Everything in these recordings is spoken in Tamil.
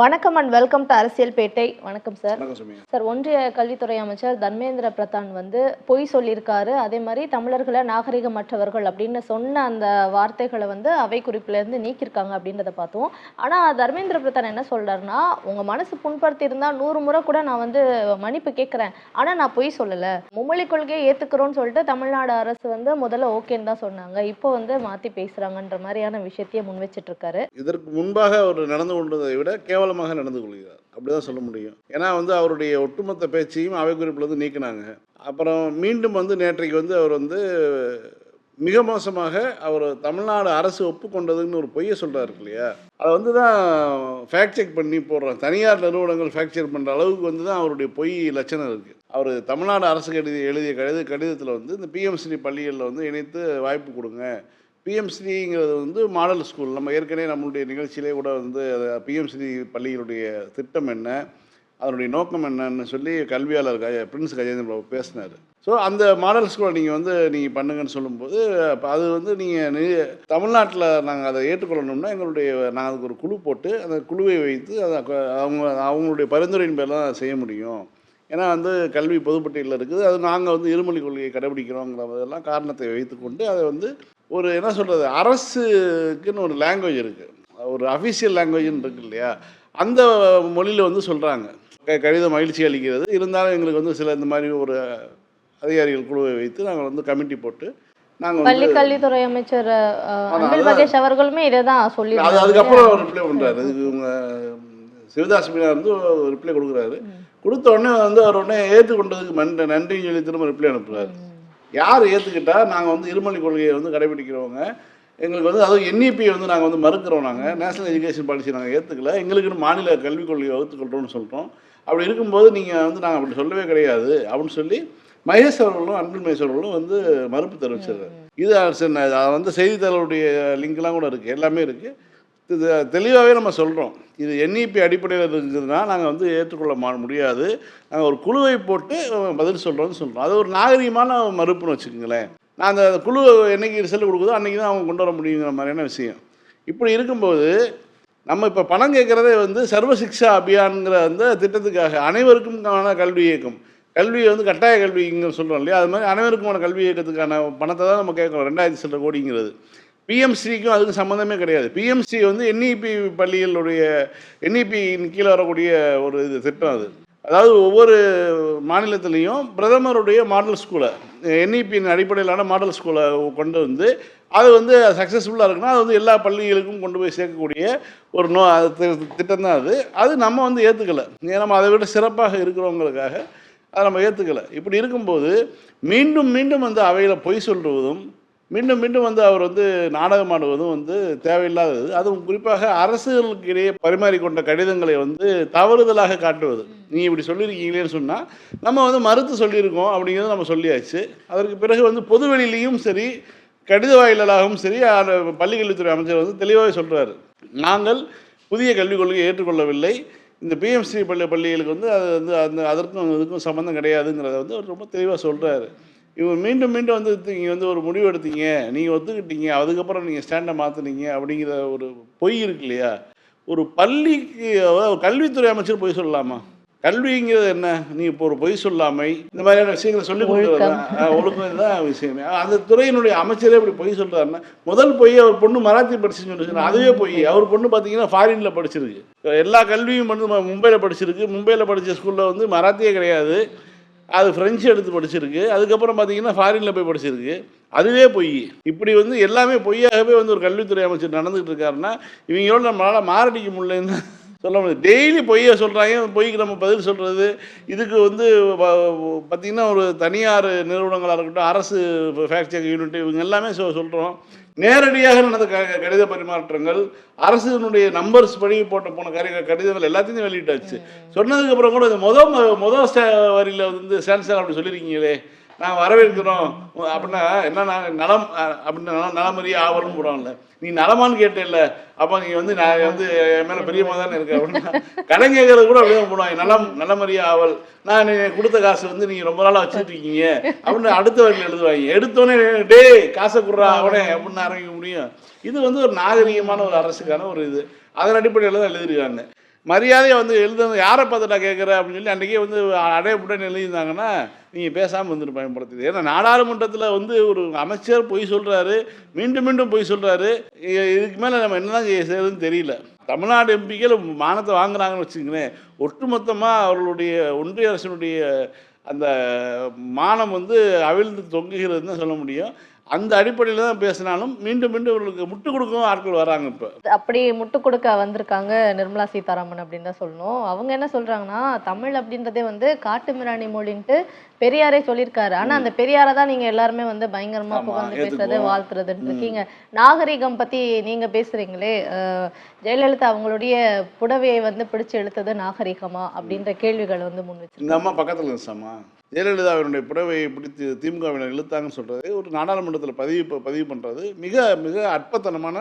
வணக்கம் அண்ட் வெல்கம் டு அரசியல் பேட்டை வணக்கம் சார் சார் ஒன்றிய கல்வித்துறை அமைச்சர் தர்மேந்திர பிரதான் வந்து பொய் சொல்லியிருக்காரு. அதே மாதிரி தமிழர்களை நாகரிகமற்றவர்கள் அப்படின்னு சொன்ன அந்த வார்த்தைகளை வந்து அவை குறிப்புல இருந்து நீக்கியிருக்காங்க அப்படின்றத பார்த்தோம். ஆனா தர்மேந்திர பிரதான் என்ன சொல்றாருன்னா உங்க மனசு புண்படுத்தி இருந்தா நூறு முறை கூட நான் வந்து மன்னிப்பு கேட்கிறேன். ஆனா நான் பொய் சொல்லல. மும்மொழி கொள்கையை ஏத்துக்கிறோம்னு சொல்லிட்டு தமிழ்நாடு அரசு வந்து முதல்ல ஓகேன்னு தான் சொன்னாங்க. இப்போ வந்து மாத்தி பேசுறாங்கன்ற மாதிரியான விஷயத்தையே முன் வச்சிட்டு இருக்காரு. இதற்கு முன்பாக அவர் நடந்து கொண்டதை விட கேவலமாக நடந்து கொள்கிறார். அப்படிதான் சொல்ல முடியும். ஏன்னா வந்து அவருடைய ஒட்டுமொத்த பேச்சையும் அவை குறிப்பிலிருந்து நீக்கினாங்க. அப்புறம் மீண்டும் வந்து நேற்றைக்கு வந்து அவர் வந்து மிக மோசமாக அவர் தமிழ்நாடு அரசு ஒப்புக்கொண்டதுன்னு ஒரு பொய்யை சொல்கிறாரு இல்லையா? அதை வந்து தான் ஃபேக்ட் செக் பண்ணி போடுறோம் தனியார் நிறுவனங்கள் ஃபேக்ட் செக் பண்ணுற அளவுக்கு வந்து தான் அவருடைய பொய் லட்சணம் இருக்குது அவர் தமிழ்நாடு அரசுக்கு எழுதி எழுதிய கடித கடிதத்தில் வந்து இந்த பிஎம்சிடி பள்ளிகளில் வந்து இணைத்து வாய்ப்பு கொடுங்க. பிஎம்ஸ்ரீங்கிறது வந்து மாடல் ஸ்கூல் நம்ம ஏற்கனவே நம்மளுடைய நிகழ்ச்சியிலே கூட வந்து பிஎம்ஸ்ரீ பள்ளிகளுடைய திட்டம் என்ன அதனுடைய நோக்கம் என்னன்னு சொல்லி கல்வியாளர் கஜ பிரின்ஸ் கஜேந்திர பாபு பேசினார். ஸோ அந்த மாடல் ஸ்கூலை நீங்கள் வந்து நீங்கள் பண்ணுங்கன்னு சொல்லும்போது அப்போ அது வந்து நீங்கள் தமிழ்நாட்டில் நாங்கள் அதை ஏற்றுக்கொள்ளணும்னா எங்களுடைய நாங்கள் அதுக்கு ஒரு குழு போட்டு அந்த குழுவை வைத்து அதை அவங்க அவங்களுடைய பரிந்துரையின் பேரில் செய்ய முடியும். ஏன்னா வந்து கல்வி பொதுப்பட்டியலில் இருக்குது. அது நாங்கள் வந்து இருமொழி கொள்கையை கடைபிடிக்கிறோங்கிறதெல்லாம் காரணத்தை வைத்துக்கொண்டு அதை வந்து ஒரு என்ன சொல்கிறது அரசுக்குன்னு ஒரு லாங்குவேஜ் இருக்குது ஒரு அஃபிஷியல் லாங்குவேஜ்னு இருக்கு இல்லையா? அந்த மொழியில் வந்து சொல்கிறாங்க கடிதம் மகிழ்ச்சி அளிக்கிறது. இருந்தாலும் எங்களுக்கு வந்து சில இந்த மாதிரி ஒரு அதிகாரிகள் குழுவை வைத்து நாங்கள் வந்து கமிட்டி போட்டு நாங்கள் பள்ளி கல்வித்துறை அமைச்சர் அன்பில். மகேஷ் அவர்களுமே இதை தான் அது சொல்லியிருக்காங்க அதுக்கப்புறம் ரிப்ளை பண்ணுறாரு இவங்க சிவதாஸ் மீனா வந்து ரிப்ளை கொடுக்குறாரு. கொடுத்த உடனே வந்து அவர் உடனே ஏற்றுக்கொண்டதுக்கு நன்றி நன்றின்னு சொல்லி திரும்ப ரிப்ளை அனுப்புறாரு. யார் ஏற்றுக்கிட்டா நாங்கள் வந்து இருமொழி கொள்கையை வந்து கடைபிடிக்கிறவங்க? எங்களுக்கு வந்து அதுவும் என்இபி வந்து நாங்கள் வந்து மறுக்கிறோம் நாங்கள் நேஷனல் எஜுகேஷன் பாலிசி நாங்கள் ஏற்றுக்கல எங்களுக்குன்னு மாநில கல்விக் கொள்கையை வகுத்துக்கொள்கிறோம்னு சொல்கிறோம் அப்படி இருக்கும்போது நீங்கள் வந்து நாங்கள் அப்படி சொல்லவே கிடையாது. அப்படின்னு சொல்லி மகேஷ் அவர்களும் அன்பில் மகேஷ் அவர்களும் வந்து மறுப்பு தெரிவிச்சிருக்காரு இது வந்து செய்தித்தாளுடைய லிங்க்லாம் கூட இருக்குது எல்லாமே இருக்குது தெளிவாகவே நம்ம சொல்கிறோம் இது என்இபி அடிப்படையில் இருக்குதுன்னா நாங்கள் வந்து ஏற்றுக்கொள்ள முடியாது. நாங்கள் ஒரு குழுவை போட்டு பதில் சொல்கிறோம்னு சொல்கிறோம் அது ஒரு நாகரிகமான மறுப்புன்னு வச்சுக்கோங்களேன். நான் அந்த குழு என்னைக்கு ரிசல்ட் கொடுக்குதோ அன்றைக்கி தான் அவங்க கொண்டு வர முடியுங்கிற மாதிரியான விஷயம். இப்படி இருக்கும்போது நம்ம இப்போ பணம் கேட்குறதே வந்து சர்வ சிக்ஷா அபியான்ங்கிற அந்த திட்டத்துக்காக அனைவருக்குமான கல்வி இயக்கம். கல்வியை வந்து கட்டாய கல்விங்க சொல்கிறோம் இல்லையா? அது மாதிரி அனைவருக்குமான கல்வி இயக்கத்துக்கான பணத்தை தான் நம்ம கேட்குறோம். ரெண்டாயிரத்தி சில கோடிங்கிறது. பிஎம்சிக்கும் அதுக்கு சம்மந்தமே கிடையாது. பிஎம்சி வந்து என்இபி பள்ளிகளுடைய என்இபியின் கீழே வரக்கூடிய ஒரு இது திட்டம் அது. அதாவது ஒவ்வொரு மாநிலத்திலையும் பிரதமருடைய மாடல் ஸ்கூலை என்இபியின் அடிப்படையிலான மாடல் ஸ்கூலை கொண்டு வந்து அது வந்து சக்ஸஸ்ஃபுல்லாக இருக்குன்னா அது வந்து எல்லா பள்ளிகளுக்கும் கொண்டு போய் சேர்க்கக்கூடிய ஒரு நோ திட்டம் தான் அது. அது நம்ம வந்து ஏற்றுக்கலை நம்ம அதை விட சிறப்பாக இருக்கிறவங்களுக்காக அதை நம்ம ஏற்றுக்கலை இப்படி இருக்கும்போது மீண்டும் மீண்டும் வந்து அவையில் பொய் சொல்வதும் மீண்டும் மீண்டும் வந்து அவர் வந்து நாடகம் ஆடுவதும் வந்து தேவையில்லாதது. அதுவும் குறிப்பாக அரசுகளுக்கு இடையே பரிமாறிக்கொண்ட கடிதங்களை வந்து தவறுதலாக காட்டுவது. நீங்கள் இப்படி சொல்லியிருக்கீங்களேன்னு சொன்னால் நம்ம வந்து மறுத்து சொல்லியிருக்கோம் அப்படிங்கிறது நம்ம சொல்லியாச்சு. அதற்கு பிறகு வந்து பொதுவெளியிலையும் சரி கடித வாயிலாகவும் சரி அந்த பள்ளிக்கல்வித்துறை அமைச்சர் வந்து தெளிவாக சொல்கிறார் நாங்கள் புதிய கல்விக் கொள்கையை ஏற்றுக்கொள்ளவில்லை. இந்த பிஎம்சி பள்ளி பள்ளிகளுக்கு வந்து அது வந்து அந்த அதற்கும் இதுக்கும் சம்மந்தம் கிடையாதுங்கிறத வந்து அவர் ரொம்ப தெளிவாக சொல்கிறாரு இவர் மீண்டும் மீண்டும் வந்து நீங்கள் வந்து ஒரு முடிவு எடுத்தீங்க நீங்கள் ஒத்துக்கிட்டீங்க அதுக்கப்புறம் நீங்கள் ஸ்டாண்டை மாற்றுனீங்க அப்படிங்கிற ஒரு பொய் இருக்கு இல்லையா? ஒரு பள்ளிக்கு கல்வித்துறை அமைச்சர் பொய் சொல்லலாமா? கல்விங்கிறது என்ன? நீ இப்போ ஒரு பொய் சொல்லாமை. இந்த மாதிரியான விஷயங்களை சொல்லி கொடுக்குறது ஒழுக்கம். தான் விஷயமே. அந்த துறையினுடைய அமைச்சரே இப்படி பொய் சொல்றாருன்னா முதல் பொய் அவர் பொண்ணு மராத்தி படிச்சுன்னு சொல்லி அதுவே பொய். அவர் பொண்ணு பார்த்தீங்கன்னா ஃபாரினில் படிச்சிருக்கு. எல்லா கல்வியும் வந்து மும்பையில் படிச்சிருக்கு. மும்பையில் படித்த ஸ்கூலில் வந்து மராத்தியே கிடையாது. அது ஃப்ரெஞ்சு எடுத்து படிச்சிருக்கு. அதுக்கப்புறம் பார்த்தீங்கன்னா ஃபாரினில் போய் படிச்சிருக்கு. அதுவே பொய். இப்படி வந்து எல்லாமே பொய்யாகவே வந்து ஒரு கல்வித்துறை அமைச்சர் நடந்துகிட்டு இருக்காருன்னா இவங்களோட நம்மளால் மாரடிக்க முடியலன்னு சொல்ல முடியாது. டெய்லி பொய்யை சொல்கிறாங்க பொய்க்கு நம்ம பதில் சொல்கிறது இதுக்கு வந்து பார்த்திங்கன்னா ஒரு தனியார் நிறுவனங்களாக இருக்கட்டும் அரசு ஃபேக்ட் செக் யூனிட் இவங்க எல்லாமே சொ சொல்கிறோம் நேரடியாக நடந்த கடித பரிமாற்றங்கள் அரசினுடைய நம்பர்ஸ் படி போட்ட போன கரி கடிதங்கள் எல்லாத்தையும் வெளியிட்டாச்சு. சொன்னதுக்கப்புறம் கூட இந்த மொதல் ம- மொதல் வரியில் வந்து சான்சர் அப்படி சொல்லியிருக்கீங்களே நான் வரவேற்கிறோம். அப்படின்னா என்ன நான் நலம் அப்படின்னா அப்படின்னு நலமறிய ஆவலும் போடுவாங்கல்ல. நீ நலமான்னு கேட்டேல்ல அப்போ நீ வந்து நான் வந்து என் மேலே பெரியமாக தானே இருக்கு அப்படின்னா கடன் கேட்கறது கூட அப்படியே போடுவாங்க. நலம் நலமறிய ஆவல். நான் கொடுத்த காசு வந்து நீங்கள் ரொம்ப நாளாக வச்சுட்டு இருக்கீங்க. அப்படின்னு அடுத்த வரையில் எழுதுவாங்க. எடுத்தோடனே டேய் காசை கொடுறா அவனே அப்படின்னு ஆரம்பிக்க முடியும். இது வந்து ஒரு நாகரிகமான ஒரு அரசுக்கான ஒரு இது. அதன் அடிப்படையில் தான் எழுதியிருக்காங்க. மரியாதையை வந்து எழுதுறது யாரை பார்த்துட்டா கேட்குற அப்படின்னு சொல்லி அன்றைக்கே வந்து அடையப்புடன் எழுதியிருந்தாங்கன்னா நீங்கள் பேசாமல் வந்துட்டு பயன்படுத்துது ஏன்னா நாடாளுமன்றத்தில் வந்து ஒரு அமைச்சர் பொய் சொல்கிறாரு மீண்டும் மீண்டும் பொய் சொல்கிறாரு இதுக்கு மேலே நம்ம என்னதான் தான் செய்யறதுன்னு தெரியல. தமிழ்நாடு எம்பிக்கள் மானத்தை வாங்குறாங்கன்னு வச்சுங்களேன் ஒட்டுமொத்தமாக அவர்களுடைய ஒன்றிய அரசினுடைய அந்த மானம் வந்து அவிழ்ந்து தொங்குகிறதுன்னு தான் சொல்ல முடியும். அந்த அடிப்படையில் தான் பேசினாலும் மீண்டும் மீண்டும் இவர்களுக்கு முட்டு கொடுக்கவும் ஆட்கள் வராங்க இப்போ. அப்படி முட்டு கொடுக்க வந்திருக்காங்க நிர்மலா சீதாராமன் அப்படின்னு தான் சொல்லணும். அவங்க என்ன சொல்றாங்கன்னா தமிழ் அப்படின்றதே வந்து காட்டு மிராணி மொழின்ட்டு பெரியாரே சொல்லியிருக்காரு. ஆனா அந்த பெரியாரை தான் நீங்க எல்லாருமே வந்து பயங்கரமா ஆமா, புகழ்ந்து பேசுறது. வாழ்த்துறதுன்னு இருக்கீங்க. நாகரிகம் பத்தி நீங்க பேசுறீங்களே அஹ், ஜெயலலிதா அவங்களுடைய புடவையை வந்து பிடிச்சு இழுத்தது நாகரிகமா அப்படின்ற கேள்விகள் வந்து முன் வச்சு இந்த அம்மா பக்கத்தில் இருந்துச்சாம்மா ஜெயலலிதாவினுடைய புடவையை பிடித்து திமுகவினர் இழுத்தாங்கன்னு சொல்கிறது ஒரு நாடாளுமன்றத்தில் பதிவு பதிவு பண்ணுறது மிக மிக அற்பத்தனமான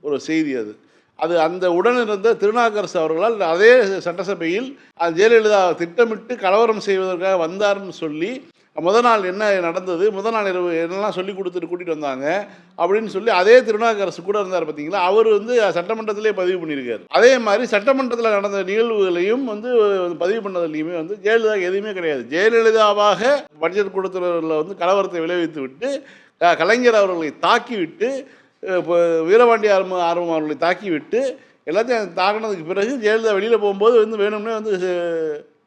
ஒரு செய்தி அது. அது அந்த உடன் இருந்த திருநாக்கரசு அவர்களால் அதே சட்டசபையில் ஜெயலலிதா திட்டமிட்டு கலவரம் செய்வதற்காக வந்தார்னு சொல்லி முத நாள் என்ன நடந்தது? முத நாள் இரவு என்னெல்லாம் சொல்லி கொடுத்துட்டு கூட்டிகிட்டு வந்தாங்க? அப்படின்னு சொல்லி அதே திருநாக்கரசு கூட இருந்தார் பார்த்தீங்களா அவர் வந்து சட்டமன்றத்திலே பதிவு பண்ணியிருக்காரு. அதே மாதிரி சட்டமன்றத்தில் நடந்த நிகழ்வுகளையும் வந்து பதிவு பண்ணதுலையுமே வந்து ஜெயலலிதா எதுவுமே கிடையாது. ஜெயலலிதாவாக பட்ஜெட் கொடுத்துறவர்களில் வந்து கலவரத்தை விளைவித்து விட்டு கலைஞர் அவர்களை தாக்கிவிட்டு இப்போ வீரபாண்டி ஆர்ம ஆர்வம் அவர்களை தாக்கிவிட்டு எல்லாத்தையும் தாக்கினதுக்கு பிறகு ஜெயலலிதா வெளியில் போகும்போது வந்து வேணும்னே வந்து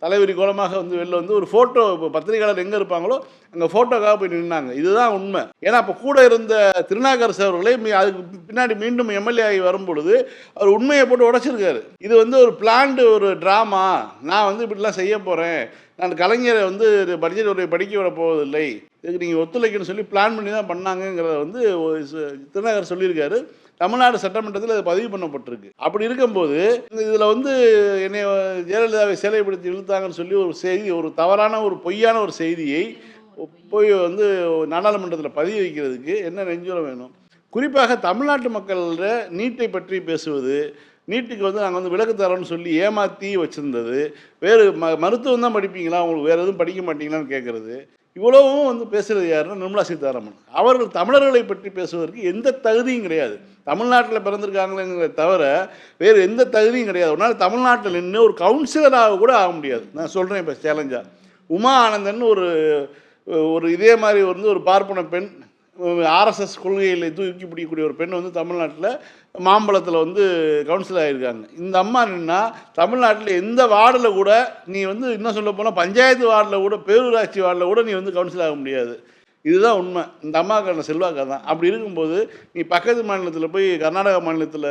தலைவிரி கோலமாக வந்து வெளில வந்து ஒரு ஃபோட்டோ இப்போ பத்திரிகையாளர் எங்கே இருப்பாங்களோ அங்கே ஃபோட்டோக்காக போய் நின்னாங்க. இதுதான் உண்மை. ஏன்னா அப்போ கூட இருந்த திருநாகரசு அவர்களை அதுக்கு பின்னாடி மீண்டும் எம்எல்ஏ ஆகி வரும்பொழுது அவர் உண்மையை போட்டு உடைச்சிருக்காரு. இது வந்து ஒரு பிளான்டு ஒரு ட்ராமா நான் வந்து இப்படிலாம் செய்ய போகிறேன் நான் கலைஞரை வந்து பட்ஜெட் உரை படிக்க விட போவதில்லை. இதுக்கு நீங்கள் ஒத்துழைக்கணும்னு சொல்லி பிளான் பண்ணி தான் பண்ணாங்கங்கிறத வந்து ஒரு திருநாகர் சொல்லியிருக்காரு. தமிழ்நாடு சட்டமன்றத்தில் அது பதிவு பண்ணப்பட்டிருக்கு. அப்படி இருக்கும்போது இதில் வந்து என்னை ஜெயலலிதாவை சிலைப்படுத்தி இழுத்தாங்கன்னு சொல்லி ஒரு செய்தி ஒரு தவறான ஒரு பொய்யான ஒரு செய்தியை போய் வந்து நாடாளுமன்றத்தில் பதிவு வைக்கிறதுக்கு என்ன நெஞ்சுரம் வேணும்? குறிப்பாக தமிழ்நாட்டு மக்கள நீட்டை பற்றி பேசுவது நீட்டுக்கு வந்து நாங்கள் வந்து விளக்கு தரோம்னு சொல்லி ஏமாற்றி வச்சுருந்தது. வேறு ம மருத்துவம் தான் படிப்பீங்களா? உங்களுக்கு வேறு எதுவும் படிக்க மாட்டீங்களான்னு கேட்குறது இவ்வளவும் வந்து பேசுகிறது யாருன்னா நிர்மலா சீதாராமன். அவர்கள் தமிழர்களை பற்றி பேசுவதற்கு எந்த தகுதியும் கிடையாது. தமிழ்நாட்டில் பிறந்திருக்காங்களேங்கிறத தவிர வேறு எந்த தகுதியும் கிடையாது. ஒரு நாள் தமிழ்நாட்டில் நின்று ஒரு கவுன்சிலராக கூட ஆக முடியாது. நான் சொல்கிறேன் இப்போ சேலஞ்சாக உமா ஆனந்தன் ஒரு ஒரு இதே மாதிரி வந்து ஒரு பார்ப்பன பெண் ஆர்எஸ்எஸ் கொள்கைகளை தூக்கி பிடிக்கக்கூடிய ஒரு பெண் வந்து தமிழ்நாட்டில் மாம்பழத்தில் வந்து கவுன்சில் ஆகியிருக்காங்க இந்த அம்மா என்னென்னா தமிழ்நாட்டில் எந்த வார்டில் கூட நீ வந்து இன்னும் சொல்ல போனால் பஞ்சாயத்து வார்டில் கூட பேரூராட்சி வார்டில் கூட நீ வந்து கவுன்சில் ஆக முடியாது. இதுதான் உண்மை. இந்த அம்மாக்கான செல்வாக்கா தான் அப்படி இருக்கும்போது நீ பக்கத்து மாநிலத்தில் போய் கர்நாடக மாநிலத்தில்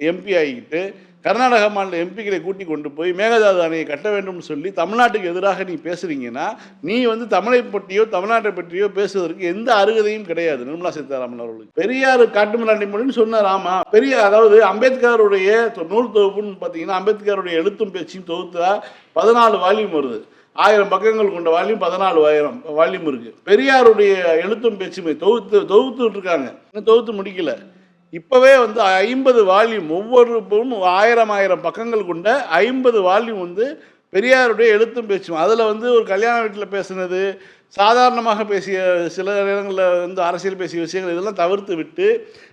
எம்பி ஆகிக்கிட்டு கர்நாடக மாநில எம்பிக்களை கூட்டி கொண்டு போய் மேகதாது அணையை கட்ட வேண்டும்னு சொல்லி தமிழ்நாட்டுக்கு எதிராக நீ பேசுறீங்கன்னா நீ வந்து தமிழை பற்றியோ தமிழ்நாட்டை பற்றியோ பேசுவதற்கு எந்த அருகதையும் கிடையாது. நிர்மலா சீதாராமன் அவர்களுக்கு. பெரியார் காட்டுமிராண்டி மொழின்னு சொன்னார். ஆமா. பெரிய அதாவது அம்பேத்கருடைய தொ- நூல் தொகுப்புன்னு பார்த்தீங்கன்னா அம்பேத்கருடைய எழுத்தும் பேச்சையும் தொகுத்தா பதினாலு வால்யூம் வருது. ஆயிரம் பக்கங்கள் கொண்ட வால்யூம் பதினாலு ஆயிரம் வால்யூம் இருக்கு. பெரியாருடைய எழுத்தும் பேச்சுமே தொகுத்து தொகுத்துட்டு இருக்காங்க. இன்னும் தொகுத்து முடிக்கல. இப்போவே வந்து ஐம்பது வால்யூம் ஒவ்வொருப்பும் ஆயிரம் ஆயிரம் பக்கங்கள் கொண்ட ஐம்பது வால்யூம் வந்து பெரியாருடைய எழுத்தும் பேச்சும். அதில் வந்து ஒரு கல்யாண வீட்டில் பேசுனது சாதாரணமாக பேசிய சில நேரங்களில் வந்து அரசியல் பேசிய விஷயங்கள் இதெல்லாம் தவிர்த்து விட்டு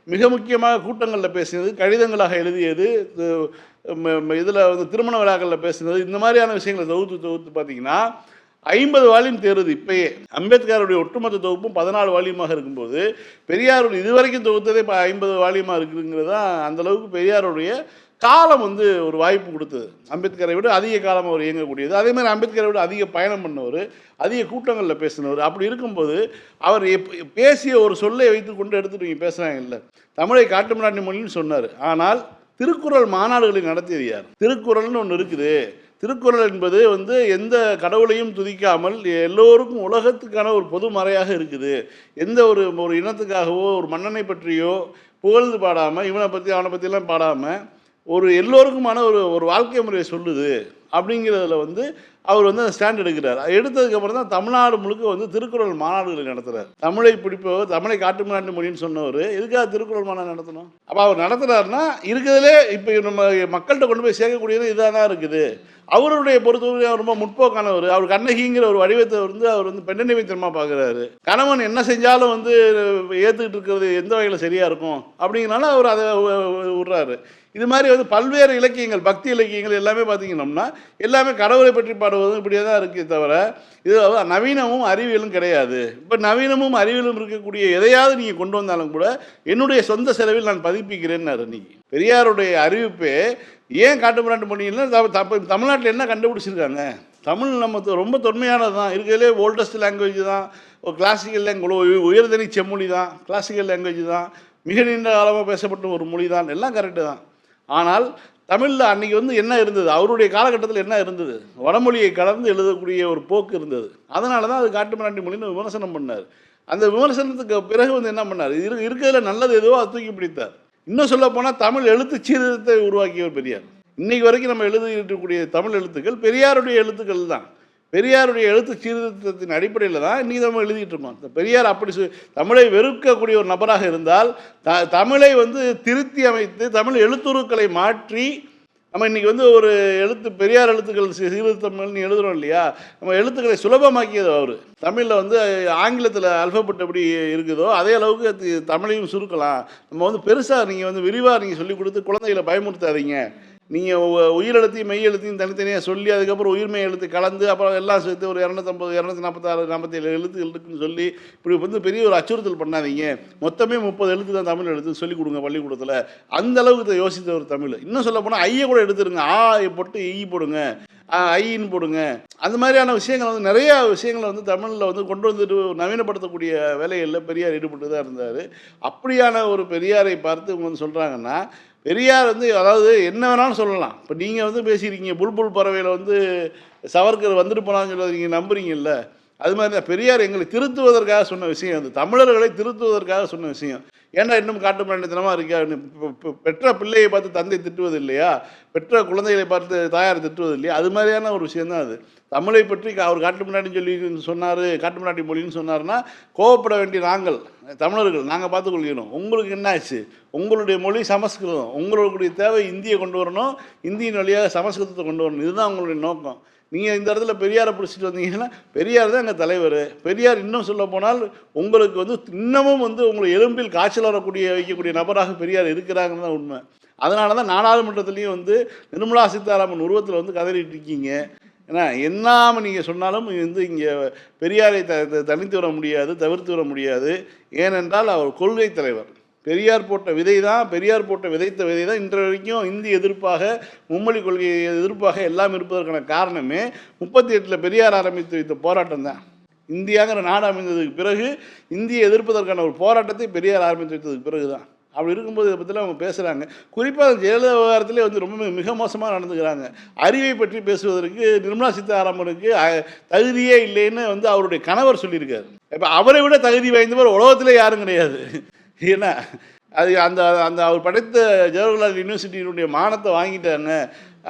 மிக முக்கியமாக கூட்டங்களில் பேசினது கடிதங்களாக எழுதியது இதில் வந்து திருமண விழாக்களில் பேசுனது இந்த மாதிரியான விஷயங்களை தொகுத்து தொகுத்து பார்த்திங்கன்னா ஐம்பது வால்யூம் தேருது இப்பயே. அம்பேத்கருடைய ஒட்டுமொத்த தொகுப்பும் பதினாலு வால்யூமாக இருக்கும்போது பெரியாருடைய இதுவரைக்கும் தொகுத்ததே இப்போ ஐம்பது வால்யூமாக இருக்குங்கிறது தான் அந்த அளவுக்கு பெரியாருடைய காலம் வந்து ஒரு வாய்ப்பு கொடுத்தது. அம்பேத்கரை விட அதிக காலம் அவர் இயங்கக்கூடியது. அதே மாதிரி அம்பேத்கரை விட அதிக பயணம் பண்ணவர் அதிக கூட்டங்களில் பேசினவர். அப்படி இருக்கும்போது அவர் எப் பேசிய ஒரு சொல்லை வைத்துக்கொண்டு எடுத்துட்டு நீங்கள் பேசுகிறாங்க இல்லை. தமிழை காட்டுமிராண்டி மொழின்னு சொன்னார். ஆனால் திருக்குறள் மாநாடுகளை நடத்தியது யார்? திருக்குறள்னு ஒன்று இருக்குது. திருக்குறள் என்பது வந்து எந்த கடவுளையும் துதிக்காமல் எல்லோருக்கும் உலகத்துக்கான ஒரு பொது மறையாக இருக்குது. எந்த ஒரு ஒரு இனத்துக்காகவோ ஒரு மன்னனை பற்றியோ புகழ்ந்து பாடாமல் இவனை பற்றி அவனை பற்றிலாம் பாடாமல் ஒரு எல்லோருக்குமான ஒரு ஒரு வாழ்க்கை முறையை சொல்லுது. அப்படிங்கிறதுல வந்து அவர் வந்து அந்த ஸ்டாண்ட் எடுக்கிறார். எடுத்ததுக்கப்புறம் தான் தமிழ்நாடு முழுக்க வந்து திருக்குறள் மாநாடுகள் நடத்துகிறார் தமிழை பிடிப்பவர் தமிழை காட்டு நாட்டு மொழின்னு சொன்னவர் எதுக்காக திருக்குறள் மாநாடு நடத்தணும்? அப்போ அவர் நடத்துறாருன்னா இருக்கிறதுலே இப்போ நம்ம மக்கள்கிட்ட கொண்டு போய் சேர்க்கக்கூடியது இதாக தான் இருக்குது. அவருடைய பொறுத்தவரை அவர் ரொம்ப முற்போக்கானவர். அவர் கண்ணகிங்கிற ஒரு வடிவத்தை வந்து அவர் வந்து பெண்ணநிமித்தமாக பார்க்குறாரு. கணவன் என்ன செஞ்சாலும் வந்து ஏற்றுக்கிட்டு இருக்கிறது எந்த வகையில் சரியாக இருக்கும்? அப்படிங்கிறனால அவர் அதை விடுறாரு இது மாதிரி வந்து பல்வேறு இலக்கியங்கள் பக்தி இலக்கியங்கள் எல்லாமே பார்த்தீங்கன்னா எல்லாமே கடவுளை பற்றி பாடுவதும் இப்படியே தான் இருக்கே தவிர இது நவீனமும் அறிவியலும் கிடையாது. இப்போ நவீனமும் அறிவியலும் இருக்கக்கூடிய எதையாவது நீங்கள் கொண்டு வந்தாலும் கூட என்னுடைய சொந்த செலவில் நான் பதிப்பிக்கிறேன்னாரு இன்னைக்கு பெரியாருடைய அறிவிப்பே ஏன் காட்டுமிராண்டு மொழியில் தமிழ்நாட்டில் என்ன கண்டுபிடிச்சிருக்காங்க? தமிழ் நம்ம தொ- ரொம்ப தொன்மையானது தான் இருக்கிறதுலே ஓல்டஸ்ட் லாங்குவேஜ் தான். ஒரு கிளாசிக்கல் லாங்குவேஜ் உயர்தனி செம்மொழி தான் கிளாசிக்கல் லாங்குவேஜ் தான். மிக நீண்ட காலமாக பேசப்பட்ட ஒரு மொழி தான் எல்லாம் கரெக்டு தான். ஆனால் தமிழில் அன்னைக்கு வந்து என்ன இருந்தது? அவருடைய காலகட்டத்தில் என்ன இருந்தது? வடமொழியை கலந்து எழுதக்கூடிய ஒரு போக்கு இருந்தது. அதனால தான் அது காட்டுமிராண்டி மொழின்னு விமர்சனம் பண்ணார். அந்த விமர்சனத்துக்கு பிறகு வந்து என்ன பண்ணார்? இரு இருக்கிறதுல நல்லது எதுவோ அதை தூக்கி பிடித்தார். இன்னும் சொல்ல போனால் தமிழ் எழுத்து சீர்திருத்தத்தை உருவாக்கியவர் பெரியார். இன்னைக்கு வரைக்கும் நம்ம எழுதியிருக்கக்கூடிய தமிழ் எழுத்துக்கள் பெரியாருடைய எழுத்துக்கள் தான். பெரியாருடைய எழுத்து சீர்திருத்தத்தின் அடிப்படையில் தான் இன்றைக்கி நம்ம எழுதிட்டு இருக்கோம். இந்த பெரியார் அப்படி சொ- தமிழை வெறுக்கக்கூடிய ஒரு நபராக இருந்தால் த தமிழை வந்து திருத்தி அமைத்து தமிழ் எழுத்துருக்களை மாற்றி நம்ம இன்றைக்கி வந்து ஒரு எழுத்து பெரியார் எழுத்துக்கள் சீர்திருத்தம்னு எழுதுகிறோம் இல்லையா? நம்ம எழுத்துக்களை சுலபமாக்கியது அவர். தமிழில் வந்து ஆங்கிலத்தில் அல்பப்பட்டபடி எப்படி இருக்குதோ அதே அளவுக்கு அது தமிழையும் சுருக்கலாம். நம்ம வந்து பெருசாக நீங்கள் வந்து விரிவாக நீங்கள் சொல்லிக் கொடுத்து குழந்தைகளை பயமுறுத்தாதீங்க. நீங்கள் உயிரெழுத்தையும் மெய் எழுத்தையும் தனித்தனியாக சொல்லி அதுக்கப்புறம் உயிர்மெய் எழுத்து கலந்து அப்புறம் எல்லாம் சேர்த்து ஒரு இரநூத்தம்பது இரநூத்தி நாற்பத்தாறு நாற்பத்தேழு எழுத்துகள் இருக்குன்னு சொல்லி இப்படி வந்து பெரிய ஒரு அச்சுறுத்தல் பண்ணாதீங்க. மொத்தமே முப்பது எழுத்து தான் தமிழ் எழுத்து சொல்லிக் கொடுங்க பள்ளிக்கூடத்தில். அந்த அளவுக்கு யோசித்த ஒரு தமிழ். இன்னும் சொல்ல போனால் ஐயை கூட எடுத்துருங்க. ஆ போட்டு ஈ போடுங்க. ஆ, ஐன்னு போடுங்க. அந்த மாதிரியான விஷயங்கள் வந்து நிறைய விஷயங்களை வந்து தமிழில் வந்து கொண்டு வந்துட்டு நவீனப்படுத்தக்கூடிய வேலைகளில் பெரியார் ஈடுபட்டு தான் இருந்தார். அப்படியான ஒரு பெரியாரை பார்த்து இவங்க வந்து சொல்கிறாங்கன்னா பெரியார் வந்து அதாவது என்ன வேணாலும் சொல்லலாம். இப்போ நீங்கள் வந்து பேசியிருக்கீங்க புல்புல் பறவையில் வந்து சவர்கர் வந்துட்டு போனான்னு சொல்லி நீங்கள் நம்புறீங்கல்ல. அது மாதிரி தான். பெரியார் எங்களை திருத்துவதற்காக சொன்ன விஷயம் அது. தமிழர்களை திருத்துவதற்காக சொன்ன விஷயம். ஏன்டா இன்னும் காட்டு மிராண்டித்தனமாக இருக்கா? பெற்ற பிள்ளையை பார்த்து தந்தை திட்டுவது இல்லையா பெற்ற குழந்தைகளை பார்த்து தாயார் திட்டுவது இல்லையா அது மாதிரியான ஒரு விஷயம் தான் அது. தமிழை பற்றி அவர் காட்டு முன்னாடின்னு சொல்லி சொன்னார் காட்டு முன்னாடி மொழின்னு சொன்னார்னா கோவப்பட வேண்டிய நாங்கள் தமிழர்கள் நாங்கள் பார்த்துக்கொள்கிறோம். உங்களுக்கு என்னாச்சு? உங்களுடைய மொழி சமஸ்கிருதம். உங்களுடைய தேவை இந்தியை கொண்டு வரணும் இந்தியின் வழியாக சமஸ்கிருதத்தை கொண்டு வரணும். இதுதான் உங்களுடைய நோக்கம். நீங்கள் இந்த இடத்துல பெரியாரை பிடிச்சிட்டு வந்தீங்கன்னா பெரியார் தான் எங்கள் தலைவர். பெரியார் இன்னும் சொல்ல போனால் உங்களுக்கு வந்து இன்னமும் வந்து உங்களை எலும்பில் காய்ச்சல் வரக்கூடிய வைக்கக்கூடிய நபராக பெரியார் இருக்கிறாங்கன்னு தான் உண்மை. அதனால தான் நாடாளுமன்றத்துலேயும் வந்து நிர்மலா சீதாராமன் உருவத்தில் வந்து கதறிட்டு இருக்கீங்க. ஏன்னா என்னாமல் நீங்கள் சொன்னாலும் வந்து இங்கே பெரியாரை த த- தனித்து வர முடியாது தவிர்த்து வர முடியாது. ஏனென்றால் அவர் கொள்கை தலைவர். பெரியார் போட்ட விதை தான் பெரியார் போட்ட விதைத்த விதை தான் இன்று வரைக்கும் இந்தி எதிர்ப்பாக மும்மொழி கொள்கை எதிர்ப்பாக எல்லாம் இருப்பதற்கான காரணமே முப்பத்தி எட்டில் பெரியார் ஆரம்பித்து வைத்த போராட்டம் தான். இந்தியாங்கிற நாடு அமைந்ததுக்கு பிறகு இந்தியை எதிர்ப்பதற்கான ஒரு போராட்டத்தை பெரியார் ஆரம்பித்து வைத்ததுக்கு பிறகு தான் அப்படி இருக்கும்போது இதை பற்றிலாம் அவங்க பேசுகிறாங்க குறிப்பாக ஜெயலலிதா விவகாரத்திலே வந்து ரொம்ப மிக மோசமாக நடந்துக்கிறாங்க. அறிவை பற்றி பேசுவதற்கு நிர்மலா சீதாராமனுக்கு தகுதியே இல்லைன்னு வந்து அவருடைய கணவர் சொல்லியிருக்காரு. இப்போ அவரை விட தகுதி வாய்ந்தவர் உலகத்தில் யாரும் கிடையாது. ஏன்னா அது அந்த அந்த அவர் படைத்த ஜவஹர்லால் யூனிவர்சிட்டியினுடைய மானத்தை வாங்கிட்டாங்க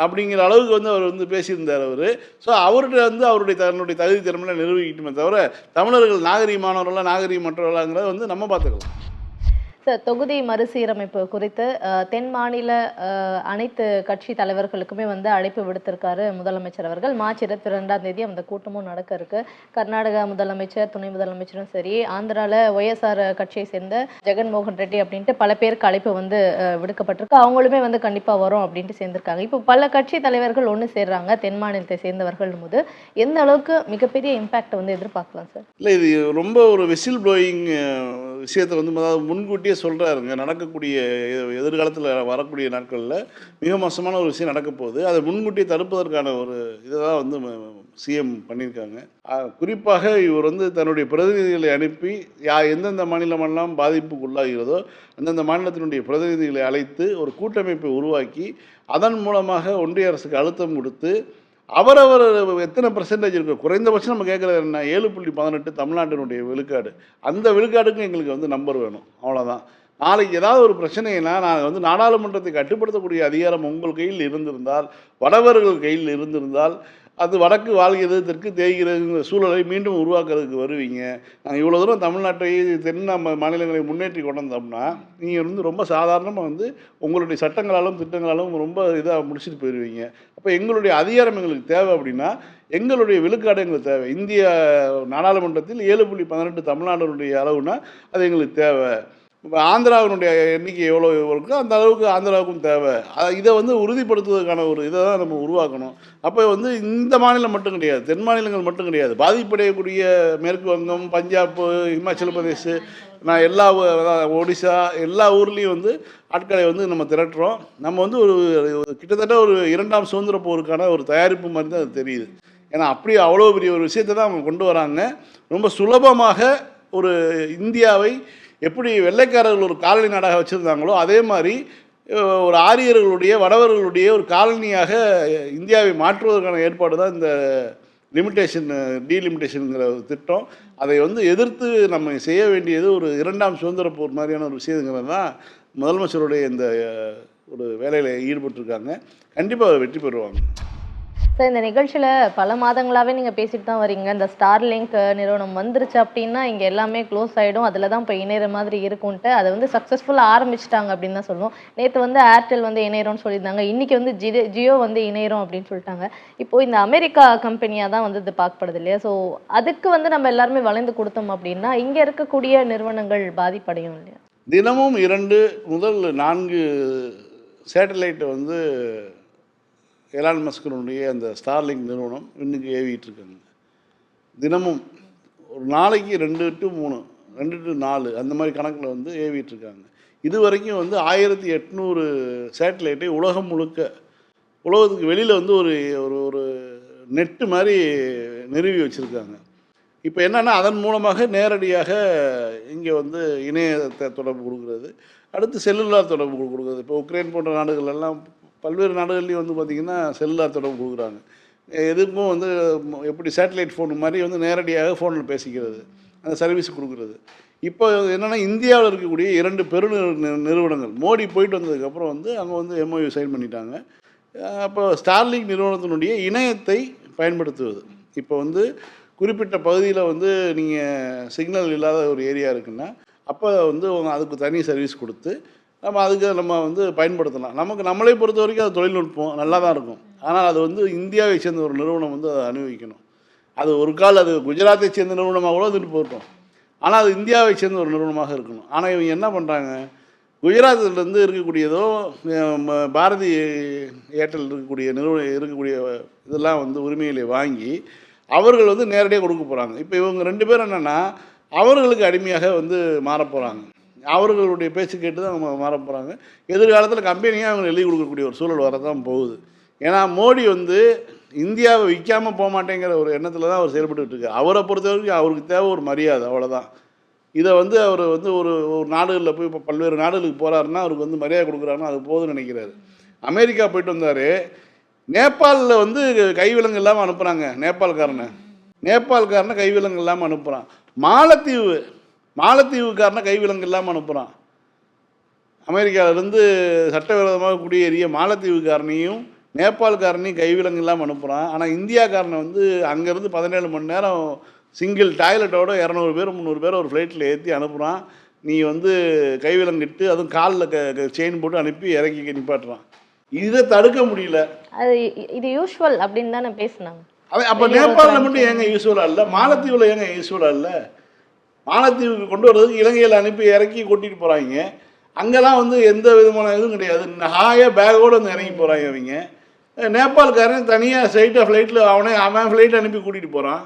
அப்படிங்கிற அளவுக்கு வந்து அவர் வந்து பேசியிருந்தார் அவர். ஸோ அவர்கிட்ட வந்து அவருடைய தன்னுடைய தகுதி திறமையில நிரூபிக்கட்டுமே தவிர தமிழர்கள் நாகரீகமானவர்களா நாகரீகமற்றவர்களாங்கிறத வந்து நம்ம பார்த்துக்கலாம். சார் தொகுதி மறுசீரமைப்பு குறித்து தென் மாநில அனைத்து கட்சி தலைவர்களுக்குமே வந்து அழைப்பு விடுத்திருக்காரு முதலமைச்சர் அவர்கள். மார்ச் இருபத்தி ரெண்டாம் தேதி அந்த கூட்டமும் நடக்க இருக்கு. கர்நாடக முதலமைச்சர் துணை முதலமைச்சரும் சரி ஆந்திரால ஒய்எஸ்ஆர் கட்சியை சேர்ந்த ஜெகன்மோகன் ரெட்டி அப்படின்ட்டு பல பேருக்கு அழைப்பு வந்து விடுக்கப்பட்டிருக்கு. அவங்களுமே வந்து கண்டிப்பா வரும் அப்படின்ட்டு சேர்ந்திருக்காங்க. இப்போ பல கட்சி தலைவர்கள் ஒன்று சேர்றாங்க தென் மாநிலத்தை சேர்ந்தவர்கள் போது எந்த அளவுக்கு மிகப்பெரிய இம்பாக்ட் வந்து எதிர்பார்க்கலாம் சார்? இல்லை இது ரொம்ப ஒரு விசில் ப்ளோயிங் விஷயத்தை வந்து முன்கூட்டியே முன்கூட்டியே சொல்கிறாருங்க நடக்கக்கூடிய எதிர்காலத்தில் வரக்கூடிய நாட்களில் மிக மோசமான ஒரு விஷயம் நடக்க போகுது. அதை முன்கூட்டியே தடுப்பதற்கான ஒரு இதை தான் வந்து சிஎம் பண்ணியிருக்காங்க. குறிப்பாக இவர் வந்து தன்னுடைய பிரதிநிதிகளை அனுப்பி யா எந்தெந்த மாநிலமெல்லாம் பாதிப்புக்கு உள்ளாகிறதோ அந்தந்த மாநிலத்தினுடைய பிரதிநிதிகளை அழைத்து ஒரு கூட்டமைப்பை உருவாக்கி அதன் மூலமாக ஒன்றிய அரசுக்கு அழுத்தம் கொடுத்து அவரவர் எத்தனை பர்சன்டேஜ் இருக்கு? குறைந்தபட்சம் நம்ம கேட்குறது என்ன? ஏழு புள்ளி பதினெட்டு தமிழ்நாட்டினுடைய விழுக்காடு. அந்த விழுக்காடுக்கும் எங்களுக்கு வந்து நம்பர் வேணும். அவ்வளோதான் நாளைக்கு ஏதாவது ஒரு பிரச்சனைனா நான் வந்து நாடாளுமன்றத்தை கட்டுப்படுத்தக்கூடிய அதிகாரம் உங்கள் கையில் இருந்திருந்தால் வடவர்கள் கையில் இருந்திருந்தால் அது வடக்கு வாழ்கிறது தெற்கு தேய்கிறதுங்கிற சூழலை மீண்டும் உருவாக்குறதுக்கு வருவீங்க. நாங்கள் இவ்வளோ தூரம் தமிழ்நாட்டை தென் நம்ம மாநிலங்களை முன்னேற்றி கொண்டு வந்தோம்னா நீங்கள் வந்து ரொம்ப சாதாரணமாக வந்து உங்களுடைய சட்டங்களாலும் திட்டங்களாலும் ரொம்ப இதாக முடிச்சுட்டு போயிடுவீங்க அப்போ எங்களுடைய அதிகாரம் எங்களுக்கு தேவை அப்படின்னா எங்களுடைய விழுக்காடு எங்களுக்கு தேவை. இந்திய நாடாளுமன்றத்தில் ஏழு புள்ளி பதினெட்டு தமிழ்நாடுடைய அளவுனா அது எங்களுக்கு தேவை. இப்போ ஆந்திராவினுடைய எண்ணிக்கை எவ்வளோ இருக்கோ அந்த அளவுக்கு ஆந்திராவுக்கும் தேவை. இதை வந்து உறுதிப்படுத்துவதற்கான ஒரு இதை தான் நம்ம உருவாக்கணும். அப்போ வந்து இந்த மாநிலம் மட்டும் கிடையாது தென் மாநிலங்கள் மட்டும் கிடையாது. பாதிப்படையக்கூடிய மேற்கு வங்கம் பஞ்சாப் இமாச்சல பிரதேஷ் நான் எல்லா ஒடிசா எல்லா ஊர்லேயும் வந்து ஆட்களை வந்து நம்ம திரட்டுறோம். நம்ம வந்து ஒரு ஒரு கிட்டத்தட்ட ஒரு இரண்டாம் சுதந்திர போருக்கான ஒரு தயாரிப்பு மாதிரி தான் அது தெரியுது. ஏன்னா அப்படி அவ்வளோ பெரிய ஒரு விஷயத்தை தான் அவங்க கொண்டு வராங்க. ரொம்ப சுலபமாக ஒரு இந்தியாவை எப்படி வெள்ளைக்காரர்கள் ஒரு காலனி நாடாக வச்சுருந்தாங்களோ அதே மாதிரி ஒரு ஆரியர்களுடைய வடவர்களுடைய ஒரு காலனியாக இந்தியாவை மாற்றுவதற்கான ஏற்பாடு தான் இந்த லிமிட்டேஷன் டீலிமிட்டேஷனுங்கிற ஒரு திட்டம். அதை வந்து எதிர்த்து நம்ம செய்ய வேண்டியது ஒரு இரண்டாம் சுதந்திர போர் மாதிரியான ஒரு விஷயங்கிறது தான் முதலமைச்சருடைய இந்த ஒரு வேலையில் ஈடுபட்டிருக்காங்க. கண்டிப்பாக வெற்றி பெறுவாங்க. சார் இந்த நிகழ்ச்சியில் பல மாதங்களாகவே நீங்கள் பேசிட்டு தான் வரீங்க. இந்த ஸ்டார் லிங்க் நிறுவனம் வந்துருச்சு அப்படின்னா இங்கே எல்லாமே க்ளோஸ் ஆகிடும் அதில் தான் இப்போ இணையிற மாதிரி இருக்கும்ன்ட்டு அதை வந்து சக்ஸஸ்ஃபுல்லாக ஆரம்பிச்சிட்டாங்க அப்படின்னு தான் சொல்லுவோம். நேற்று வந்து ஏர்டெல் வந்து இணையறோம்னு சொல்லியிருந்தாங்க. இன்னைக்கு வந்து ஜி ஜியோ வந்து இணையிறோம் அப்படின்னு சொல்லிட்டாங்க. இப்போ இந்த அமெரிக்கா கம்பெனியாக தான் வந்து இது பார்க்கப்படுது இல்லையா? ஸோ அதுக்கு வந்து நம்ம எல்லாருமே வளைந்து கொடுத்தோம் அப்படின்னா இங்கே இருக்கக்கூடிய நிறுவனங்கள் பாதிப்படையும் இல்லையா? தினமும் இரண்டு முதல் நான்கு சேட்டலைட்டை வந்து எலான் மஸ்கனுடைய அந்த ஸ்டார்லிங் நிறுவனம் இன்னைக்கு ஏவிட்டு இருக்காங்க தினமும் ஒரு நாளைக்கு ரெண்டு டு மூணு ரெண்டு டு நாலு அந்த மாதிரி கணக்கில் வந்து ஏவிட்டு இருக்காங்க இது வரைக்கும் வந்து ஆயிரத்தி எட்நூறு சேட்டலைட்டை உலகம் முழுக்க உலகத்துக்கு வெளியில் வந்து ஒரு ஒரு ஒரு நெட்டு மாதிரி நிறுவி வச்சுருக்காங்க. இப்போ என்னென்னா அதன் மூலமாக நேரடியாக இங்கே வந்து இணையத்தை தொடர்பு கொடுக்குறது அடுத்து செல்லுலார் தொடர்பு கொடுக்குறது. இப்போ உக்ரைன் போன்ற நாடுகள் எல்லாம் பல்வேறு நாடுகள்லையும் வந்து பார்த்திங்கன்னா செல்லுலார் தொடர்பு கொடுக்குறாங்க. எதுக்கும் வந்து எப்படி சேட்டலைட் ஃபோன் மாதிரி வந்து நேரடியாக ஃபோனில் பேசிக்கிறது அந்த சர்வீஸ் கொடுக்குறது. இப்போ என்னென்னா இந்தியாவில் இருக்கக்கூடிய இரண்டு பெரு நிறுவனங்கள் மோடி போயிட்டு வந்ததுக்கப்புறம் வந்து அங்கே வந்து எம்ஓயு சைன் பண்ணிட்டாங்க. அப்போ ஸ்டார்லிங் நிறுவனத்தினுடைய இணையத்தை பயன்படுத்துவது. இப்போ வந்து குறிப்பிட்ட பகுதியில் வந்து நீங்கள் சிக்னல் இல்லாத ஒரு ஏரியா இருக்குன்னா அப்போ வந்து அவங்க அதுக்கு தனி சர்வீஸ் கொடுத்து நம்ம அதுக்கு நம்ம வந்து பயன்படுத்தலாம். நமக்கு நம்மளை பொறுத்த வரைக்கும் அது தொழில்நுட்பம் நல்லா தான் இருக்கும். ஆனால் அது வந்து இந்தியாவை சேர்ந்த ஒரு நிறுவனம் வந்து அதை அனுபவிக்கணும். அது ஒரு கால் அது குஜராத்தை சேர்ந்த நிறுவனமாக கூட இருந்துட்டு போகட்டும். ஆனால் அது இந்தியாவை சேர்ந்த ஒரு நிறுவனமாக இருக்கணும். ஆனால் இவங்க என்ன பண்ணுறாங்க குஜராத்திலேருந்து இருக்கக்கூடியதோ பாரதி ஏர்டெல் இருக்கக்கூடிய நிறுவனம் இருக்கக்கூடிய இதெல்லாம் வந்து உரிமைகளை வாங்கி அவர்கள் வந்து நேரடியாக கொடுக்க போகிறாங்க இப்போ இவங்க ரெண்டு பேரும் என்னென்னா அவர்களுக்கு அடிமையாக வந்து மாறப் போகிறாங்க அவர்களுடைய பேச்சு கேட்டு தான் அவங்க மாற போகிறாங்க எதிர்காலத்தில் கம்பெனியாக அவங்க எழுதி கொடுக்கக்கூடிய ஒரு சூழல் வரதான் போகுது. ஏன்னா மோடி வந்து இந்தியாவை விற்காமல் போக மாட்டேங்கிற ஒரு எண்ணத்தில் தான் அவர் செயல்பட்டு இருக்கு அவரை பொறுத்த வரைக்கும் அவருக்கு தேவை ஒரு மரியாதை அவ்வளோதான் இதை வந்து அவர் வந்து ஒரு ஒரு நாடுகளில் போய் இப்போ பல்வேறு நாடுகளுக்கு போகிறாருன்னா அவருக்கு வந்து மரியாதை கொடுக்குறாருன்னா அது போதும்னு நினைக்கிறாரு. அமெரிக்கா போயிட்டு வந்தார். நேபாளில் வந்து கைவிலங்கு இல்லாமல் அனுப்புகிறாங்க நேபாள்காரனை. நேபாள்காரனை கைவிலங்கு இல்லாமல் அனுப்புகிறான் மாலத்தீவு மாலத்தீவுக்காரனை கைவிலங்கு இல்லாமல் அனுப்புகிறான் அமெரிக்காவிலேருந்து சட்டவிரோதமாக குடியேறிய மாலத்தீவுக்காரனையும் நேபாள்காரனையும் கைவிலங்கு இல்லாமல் அனுப்புகிறான் ஆனால் இந்தியாக்காரனை வந்து அங்கேருந்து பதினேழு மணி நேரம் சிங்கிள் டாய்லெட்டோட இரநூறு பேர் முந்நூறு பேர் ஒரு ஃப்ளைட்டில் ஏற்றி அனுப்புகிறான் நீ வந்து கைவிலங்கிட்டு அதுவும் காலில் க செயின் போட்டு அனுப்பி இறக்கி நிப்பாட்டுறான். இதை தடுக்க முடியல. அது இது யூஷுவல் அப்படின்னு தானே பேசுனாங்க. அவன் அப்போ நேபாளில் மட்டும் ஏங்க யூஸ்வலாக இல்லை? மாலத்தீவில் ஏங்க யூஸ்வலாக இல்லை? மாலத்தீவுக்கு கொண்டு வர்றதுக்கு இலங்கையில் அனுப்பி இறக்கி கொட்டிட்டு போகிறாங்க அங்கெல்லாம் வந்து எந்த விதமான இதுவும் கிடையாது. ஹாயாக பேக்கோடு வந்து இறங்கி போகிறாங்க அவங்க நேபாள்காரன் தனியாக ஸ்ட்ரைட்டாக ஃப்ளைட்டில் அவனே அவன் ஃப்ளைட் அனுப்பி கூட்டிகிட்டு போகிறான்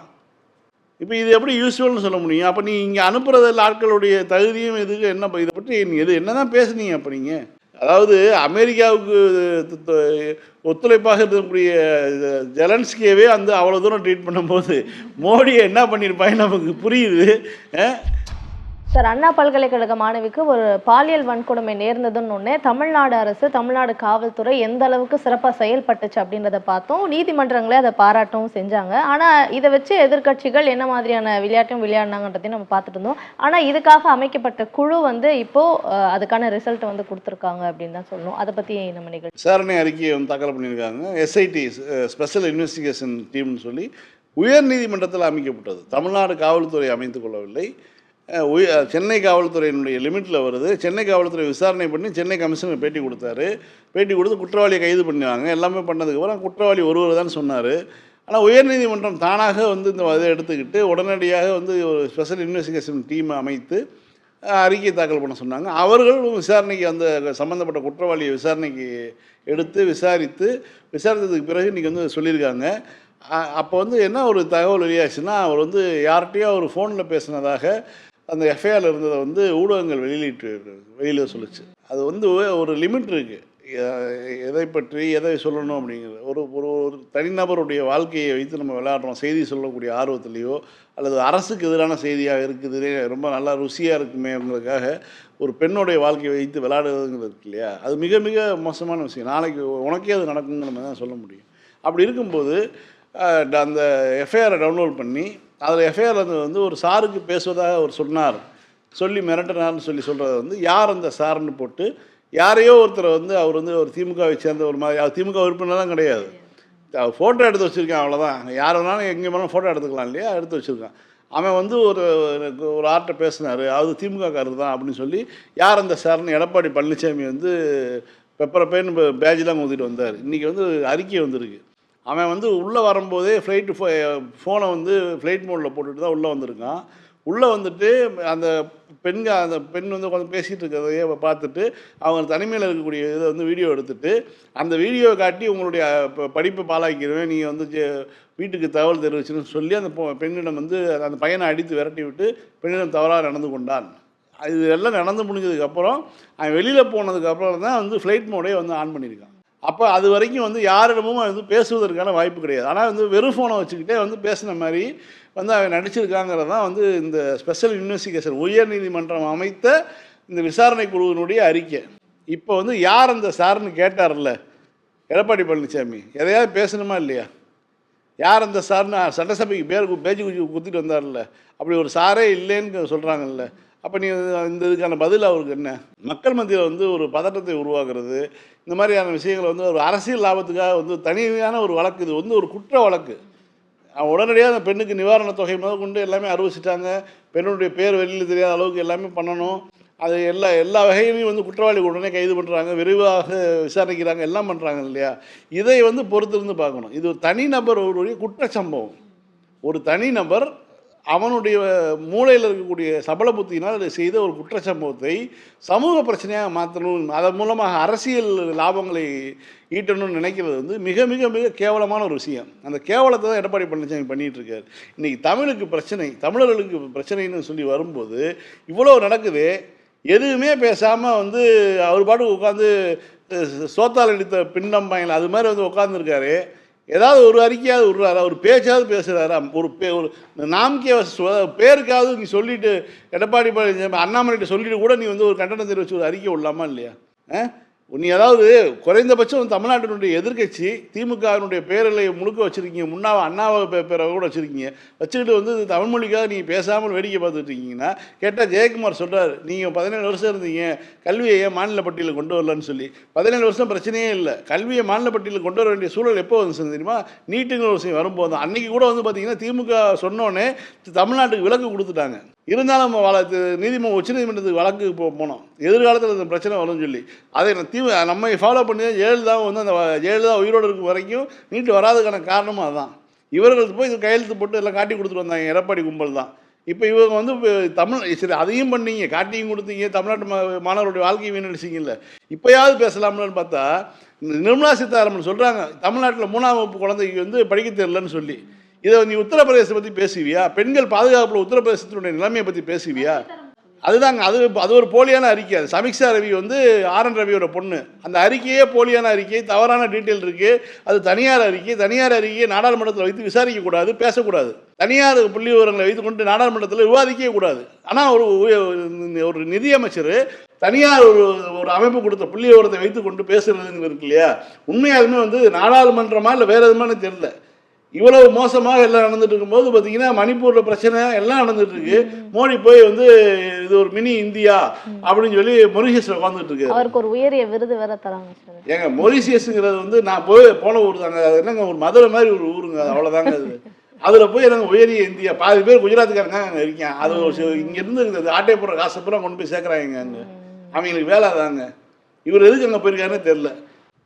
இப்போ இது எப்படி யூஸ்வல்னு சொல்ல முடியும்? அப்போ நீ இங்கே அனுப்புகிறதில் ஆட்களுடைய தகுதியும் இதுக்கு என்ன இதை பற்றி நீ எது என்ன தான் பேசுனீங்க அப்போ நீங்கள் அதாவது அமெரிக்காவுக்கு ஒத்துழைப்பாக இருக்கக்கூடிய ஜெலன்ஸ்கியவே வந்து அவ்வளோ தூரம் ட்ரீட் பண்ணும்போது மோடியை என்ன பண்ணியிருப்பாங்க நமக்கு புரியுது. ஆ? சார் அண்ணா பல்கலைக்கழக மாணவிக்கு ஒரு பாலியல் வன்கொடுமை நேர்ந்ததுன்னு ஒன்னே தமிழ்நாடு அரசு தமிழ்நாடு காவல்துறை எந்த அளவுக்கு சிறப்பாக செயல்பட்டுச்சு அப்படின்றத பார்த்தோம். நீதிமன்றங்களே அதை பாராட்டவும் செஞ்சாங்க. ஆனால் இதை வச்சு எதிர்க்கட்சிகள் என்ன மாதிரியான விளையாட்டும் விளையாடினாங்கன்றதையும் நம்ம பார்த்துட்டு இருந்தோம். ஆனால் இதுக்காக அமைக்கப்பட்ட குழு வந்து இப்போ அதுக்கான ரிசல்ட் வந்து கொடுத்துருக்காங்க அப்படின்னு தான் சொல்லணும். அதை பற்றி நம்ம நிகழ்ச்சி விசாரணை அறிக்கையை வந்து தாக்கல் பண்ணியிருக்காங்க. எஸ்ஐடி ஸ்பெஷல் இன்வெஸ்டிகேஷன் டீம்னு சொல்லி உயர் நீதிமன்றத்தில் அமைக்கப்பட்டது. தமிழ்நாடு காவல்துறை அமைந்து கொள்ளவில்லை. சென்னை காவல்துறையினுடைய லிமிட்டில் வருது. சென்னை காவல்துறை விசாரணை பண்ணி சென்னை கமிஷனர் பேட்டி கொடுத்தாரு. பேட்டி கொடுத்து குற்றவாளியை கைது பண்ணுவாங்க எல்லாமே பண்ணதுக்கப்புறம் குற்றவாளி ஒருவர் தான் சொன்னார். ஆனால் உயர்நீதிமன்றம் தானாக வந்து இந்த இதை எடுத்துக்கிட்டு உடனடியாக வந்து ஒரு ஸ்பெஷல் இன்வெஸ்டிகேஷன் டீமை அமைத்து அறிக்கை தாக்கல் பண்ண சொன்னாங்க. அவர்களும் விசாரணைக்கு அந்த சம்மந்தப்பட்ட குற்றவாளியை விசாரணைக்கு எடுத்து விசாரித்து விசாரித்ததுக்கு பிறகு இன்றைக்கி வந்து சொல்லியிருக்காங்க. அ- அப்போ வந்து என்ன ஒரு தகவல் வெளியாச்சுன்னா அவர் வந்து யார்கிட்டயோ அவர் ஃபோனில் பேசினதாக அந்த எஃப்ஐஆரில் இருந்ததை வந்து ஊடகங்கள் வெளியிட்டு வெளியில் சொல்லுச்சு. அது வந்து ஒரு லிமிட் இருக்குது எதை பற்றி எதை சொல்லணும் அப்படிங்கிறது. ஒரு ஒரு ஒரு தனிநபருடைய வாழ்க்கையை வைத்து நம்ம விளையாடுறோம். செய்தி சொல்லக்கூடிய ஆர்வத்திலேயோ அல்லது அரசுக்கு எதிரான செய்தியாக இருக்குது ரொம்ப நல்லா ருசியாக இருக்குமேங்கிறதுக்காக ஒரு பெண்ணுடைய வாழ்க்கையை வைத்து விளையாடுறதுங்கிறது இருக்கு இல்லையா? அது மிக மிக மோசமான விஷயம். நாளைக்கு உனக்கே அது நடக்குங்கிற மாதிரி தான் சொல்ல முடியும். அப்படி இருக்கும்போது ட- அந்த எஃப்ஐஆரை டவுன்லோட் பண்ணி அதில் எஃப்ஐஆர் வந்து ஒரு சாருக்கு பேசுவதாக அவர் சொன்னார். சொல்லி மிரட்டினார்னு சொல்லி சொல்கிறத வந்து யார் அந்த சார்னு போட்டு யாரையோ ஒருத்தரை வந்து அவர் வந்து ஒரு திமுகவை சேர்ந்த ஒரு மாதிரி அவர் திமுக உறுப்பினர்லாம் கிடையாது. அவர் ஃபோட்டோ எடுத்து வச்சுருக்கான் அவ்வளோதான் யார் வேணாலும் எங்கே வேணாலும் ஃபோட்டோ எடுத்துக்கலாம் இல்லையா? எடுத்து வச்சுருக்கான். அவன் வந்து ஒரு எனக்கு ஒரு ஆர்ட்ட பேசினார். அது திமுக காரர் தான் அப்படின்னு சொல்லி யார் அந்த சார்னு எடப்பாடி பழனிசாமி வந்து பெப்பரை பேன் பேஜெலாம் ஊற்றிட்டு வந்தார். இன்றைக்கி வந்து அறிக்கை வந்திருக்கு. அவன் வந்து உள்ளே வரும்போதே ஃப்ளைட்டு ஃபோனை வந்து ஃப்ளைட் மோடில் போட்டுட்டு தான் உள்ளே வந்திருக்கான். உள்ளே வந்துட்டு அந்த பெண்க அந்த பெண் வந்து உட்காந்து பேசிகிட்டு இருக்கிறதையே பார்த்துட்டு அவங்க தனிமையில் இருக்கக்கூடிய இதை வந்து வீடியோ எடுத்துட்டு அந்த வீடியோவை காட்டி உங்களுடைய படிப்பை பாழாக்கிடுவேன் நீங்கள் வந்து வீட்டுக்கு தகவல் தெரிவிச்சுன்னு சொல்லி அந்த பொ- பெண்ணிடம் வந்து அந்த பையனை அடித்து விரட்டி விட்டு பெண்ணிடம் தவறாக நடந்து கொண்டான். இது எல்லாம் நடந்து முடிஞ்சதுக்கப்புறம் அவன் வெளியில் போனதுக்கப்புறம் தான் வந்து ஃப்ளைட் மோடே வந்து ஆன் பண்ணியிருக்கான். அப்போ அது வரைக்கும் வந்து யாரிடமும் வந்து பேசுவதற்கான வாய்ப்பு கிடையாது. ஆனால் வந்து வெறும் ஃபோனை வச்சுக்கிட்டே வந்து பேசின மாதிரி வந்து அவன் நடிச்சிருக்காங்கிறது தான் வந்து இந்த ஸ்பெஷல் இன்வெஸ்டிகேஷன் உயர்நீதிமன்றம் அமைத்த இந்த விசாரணை குழுவினுடைய அறிக்கை. இப்போ வந்து யார் அந்த சார்னு கேட்டார்ல? எடப்பாடி பழனிசாமி எதையாவது பேசணுமா இல்லையா? யார் அந்த சார்னு சட்டசபைக்கு பேர் கு- பேச்சு குச்சி குத்திட்டு வந்தார்ல? அப்படி ஒரு சாரே இல்லைன்னு சொல்கிறாங்கல்ல அப்போ நீ இந்த இதுக்கான பதில் அவருக்கு என்ன? மக்கள் மத்தியில் வந்து ஒரு பதட்டத்தை உருவாக்குறது இந்த மாதிரியான விஷயங்களை வந்து ஒரு அரசியல் லாபத்துக்காக வந்து தனியான ஒரு வழக்கு இது வந்து ஒரு குற்ற வழக்கு. உடனடியாக அந்த பெண்ணுக்கு நிவாரணத் தொகை முதல் கொண்டு எல்லாமே அறிவிச்சிட்டாங்க. பெண்ணுடைய பேர் வெளியில் தெரியாத அளவுக்கு எல்லாமே பண்ணணும். அது எல்லா எல்லா வகையிலையும் வந்து குற்றவாளி உடனே கைது பண்ணுறாங்க விரைவாக விசாரிக்கிறாங்க எல்லாம் பண்ணுறாங்க இல்லையா? இதை வந்து பொறுத்திருந்து பார்க்கணும். இது ஒரு தனிநபர் ஒரு குற்றச்சம்பவம் ஒரு தனிநபர் அவனுடைய மூளையில் இருக்கக்கூடிய சபல புத்தியினால் அதை செய்த ஒரு குற்ற சம்பவத்தை சமூக பிரச்சனையாக மாற்றணும். அதன் மூலமாக அரசியல் லாபங்களை ஈட்டணும்னு நினைக்கிறது வந்து மிக மிக மிக கேவலமான ஒரு விஷயம். அந்த கேவலத்தை தான் எடப்பாடி பழனிசாமி பண்ணிகிட்டு இருக்காரு. இன்றைக்கி தமிழுக்கு பிரச்சனை தமிழர்களுக்கு பிரச்சனைன்னு சொல்லி வரும்போது இவ்வளோ நடக்குது. எதுவுமே பேசாமல் வந்து அவர் பாட்டுக்கு உட்காந்து சோத்தால் அடித்த பிண்டம் அது மாதிரி வந்து உட்காந்துருக்காரு ஏதாவது ஒரு அறிக்கையாவது விடுறாரா? ஒரு பேச்சாவது பேசுகிறாரா ஒரு பே ஒரு நாம்கே பேருக்காவது நீ சொல்லிட்டு எடப்பாடி பழனிசாமி அண்ணாமலைகிட்ட சொல்லிட்டு கூட நீ வந்து ஒரு கண்டனம் தெரிவிச்சு ஒரு அறிக்கை விடலாமா இல்லையா? ஆ? நீ அதாவது குறைந்தபட்சம் தமிழ்நாட்டினுடைய எதிர்க்கட்சி திமுகவினுடைய பேரலை முழுக்க வச்சுருக்கீங்க முன்னாவை அண்ணாவை பே- பேரை கூட வச்சுருக்கீங்க. வச்சுக்கிட்டு வந்து தமிழ் மொழிக்காக நீங்கள் பேசாமல் வேடிக்கை பார்த்துட்டு இருக்கீங்கன்னா கேட்டால் ஜெயக்குமார் சொல்கிறார் நீங்கள் பதினேழு வருஷம் இருந்தீங்க கல்வியை ஏன் மாநில பட்டியலில் கொண்டு வரலன்னு சொல்லி. பதினேழு வருஷம் பிரச்சனையே இல்லை. கல்வியை மாநில பட்டியலில் கொண்டு வர வேண்டிய சூழல் எப்போ வந்து தெரியுமா? நீட்டுங்கிற ஒரு விஷயம் வரும்போது தான். அன்றைக்கி கூட வந்து பார்த்தீங்கன்னா திமுக சொன்னோன்னே தமிழ்நாட்டுக்கு விலக்கு கொடுத்துட்டாங்க. இருந்தாலும் நம்ம வழ நீதிமன்றம் உச்சநீதிமன்றத்துக்கு வழக்கு போ போனோம். எதிர்காலத்தில் இந்த பிரச்சனை வரும்னு சொல்லி. அதை நான் நம்ம ஃபாலோ பண்ணி தான் ஜெயலலிதா வந்து அந்த ஜெயலலிதா உயிரோடு இருக்கும் வரைக்கும் நீட்டு வராதுக்கான காரணமும் அதுதான் இவர்களுக்கு போய் இது கையெழுத்து போட்டு எல்லாம் காட்டி கொடுத்துட்டு வந்தாங்க எடப்பாடி கும்பல் தான். இப்போ இவங்க வந்து தமிழ் சரி அதையும் பண்ணீங்க காட்டியும் கொடுத்தீங்க தமிழ்நாட்டு மா- மாணவருடைய வாழ்க்கையை வீணடிச்சிங்கல்ல. இப்போயாவது பேசலாம்லன்னு பார்த்தா நிர்மலா சீதாராமன் சொல்கிறாங்க தமிழ்நாட்டில் மூணாம் வகுப்பு குழந்தைக்கு வந்து படிக்க தெரிலன்னு சொல்லி. இதை நீ உத்தரப்பிரதேசத்தை பற்றி பேசுவியா? பெண்கள் பாதுகாப்பில் உத்தரப்பிரதேசத்தினுடைய நிலைமையை பற்றி பேசுவியா? அதுதாங்க அது அது ஒரு போலியான அறிக்கை அது. சமிக்ஷா ரவி வந்து ஆர் என் ரவியோட பொண்ணு. அந்த அறிக்கையே போலியான அறிக்கை தவறான டீட்டெயில் இருக்குது அது தனியார் அறிக்கை. தனியார் அறிக்கையை நாடாளுமன்றத்தில் வைத்து விசாரிக்கக்கூடாது பேசக்கூடாது. தனியார் புள்ளி விவரங்களை வைத்து கொண்டு நாடாளுமன்றத்தில் விவாதிக்கவே கூடாது. ஆனால் ஒரு ஒரு நிதியமைச்சர் தனியார் ஒரு ஒரு அமைப்பு கொடுத்த புள்ளி விவரத்தை வைத்து கொண்டு பேசுறதுங்கிறது இருக்கு இல்லையா? உண்மையாலுமே வந்து நாடாளுமன்றமா இல்லை வேறு எதுமானு தெரியல. இவ்வளவு மோசமாக எல்லாம் நடந்துட்டு இருக்கும்போது பார்த்தீங்கன்னா மணிப்பூரில் பிரச்சனை எல்லாம் நடந்துட்டு இருக்கு மோடி போய் வந்து இது ஒரு மினி இந்தியா அப்படின்னு சொல்லி மொரிஷியஸில் உட்காந்துட்டு இருக்கு அவருக்கு ஒரு உயரிய விருது வேற தராங்க ஏங்க மொரிஷியஸுங்கிறது வந்து நான் போய் போன ஊர் தாங்க. அது என்னங்க ஒரு மதுரை மாதிரி ஒரு ஊருங்க. அவ்வளோதாங்க அது. அதில் போய் நாங்கள் உயரிய இந்தியா. பாதி பேர் குஜராத்துக்காரங்க அங்கே இருக்கேன் அது ஒரு இங்கேருந்து இந்த ஆட்டைப்புற காசு பூரா கொண்டு போய் சேர்க்குறாங்க அங்கே. அவங்களுக்கு வேலை தாங்க. இவர் எதுக்கு அங்கே போயிருக்காருன்னு தெரில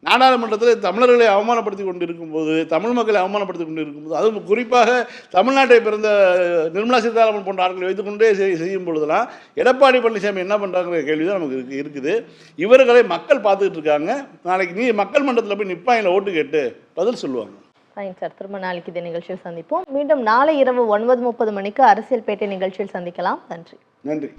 நாடாளுமன்றத்தில் தமிழர்களை அவமானப்படுத்தி கொண்டு இருக்கும்போது தமிழ் மக்களை அவமானப்படுத்தி கொண்டு இருக்கும்போது அதுவும் குறிப்பாக தமிழ்நாட்டை பிறந்த நிர்மலா சீதாராமன் போன்ற ஆட்களை வைத்துக்கொண்டே செய்- செய்யும் பொழுதெல்லாம் எடப்பாடி பழனிசாமி என்ன பண்ணுறாங்கிற கேள்வி தான் நமக்கு இருக்கு இருக்குது. இவர்களை மக்கள் பார்த்துக்கிட்டு இருக்காங்க. நாளைக்கு நீ மக்கள் மன்றத்தில் போய் நிப்பாங்கள ஓட்டு கேட்டு பதில் சொல்லுவாங்க. ஃபைன் சார் திரும்ப நாளைக்கு இதே நிகழ்ச்சியில் சந்திப்போம். மீண்டும் நாளை இரவு ஒன்பது முப்பது மணிக்கு அரசியல் பேட்டை நிகழ்ச்சியில் சந்திக்கலாம். நன்றி. நன்றி.